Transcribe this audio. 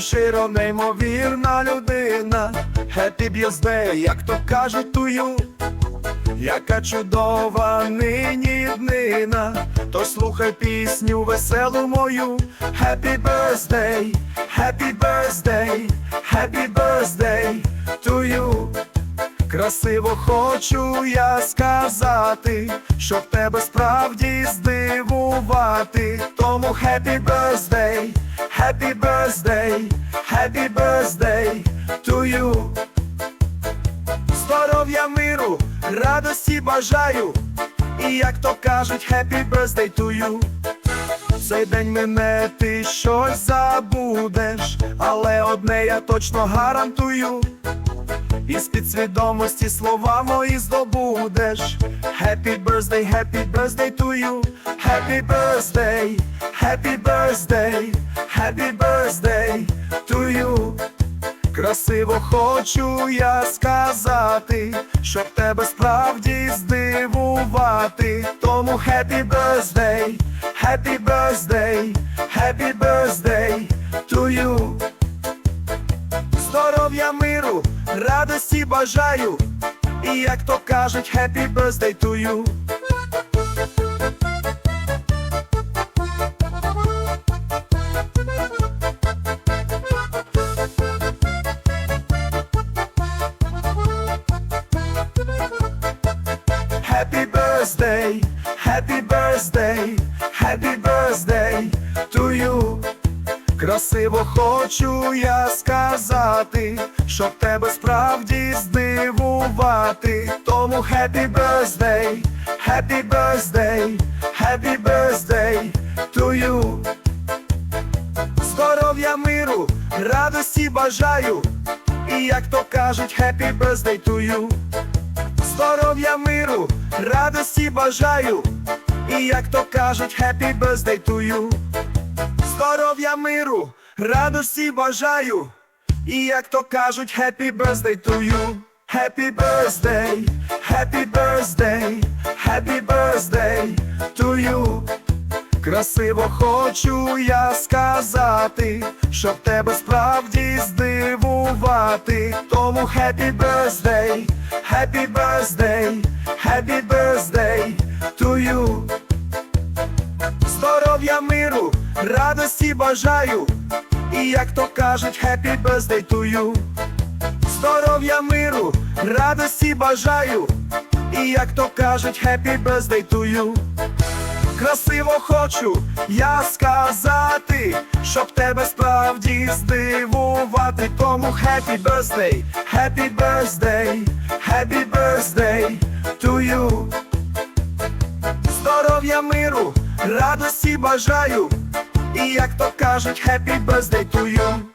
щиро неймовірна людина. Happy birthday, як то кажуть тую. Яка чудова нині днина, то слухай пісню веселу мою. Happy birthday, happy birthday, happy birthday to you. Красиво хочу я сказати, щоб тебе справді здивувати. Тому happy birthday, happy birthday, happy birthday to you. Здоров'я миру, радості бажаю. І як то кажуть, happy birthday to you. Цей день мене ти щось забудеш, але одне я точно гарантую. Із підсвідомості слова мої здобудеш. Happy birthday, happy birthday to you. Happy birthday, happy birthday, happy birthday to you. Красиво хочу я сказати, щоб тебе справді здивувати. Тому happy birthday, happy birthday, happy birthday радості бажаю. І як то кажуть, happy birthday to you. Happy birthday, happy birthday, happy birthday to you. Красиво хочу я сказати, щоб тебе справді здивувати. Тому happy birthday, happy birthday, happy birthday to you. Здоров'я миру, радості бажаю. І як то кажуть, happy birthday to you. Здоров'я миру, радості бажаю. І як то кажуть, happy birthday to you. Здоров'я миру, радості бажаю. І як то кажуть, happy birthday to you. Happy birthday, happy birthday, happy birthday to you. Красиво хочу я сказати, щоб тебе справді здивувати. Тому happy birthday, happy birthday, радості бажаю. І як то кажуть, happy birthday to you. Здоров'я миру, радості бажаю. І як то кажуть, happy birthday to you. Красиво хочу я сказати, щоб тебе справді здивувати. Тому happy birthday, happy birthday, happy birthday to you. Здоров'я миру, радості бажаю. І як то кажуть, happy birthday to you.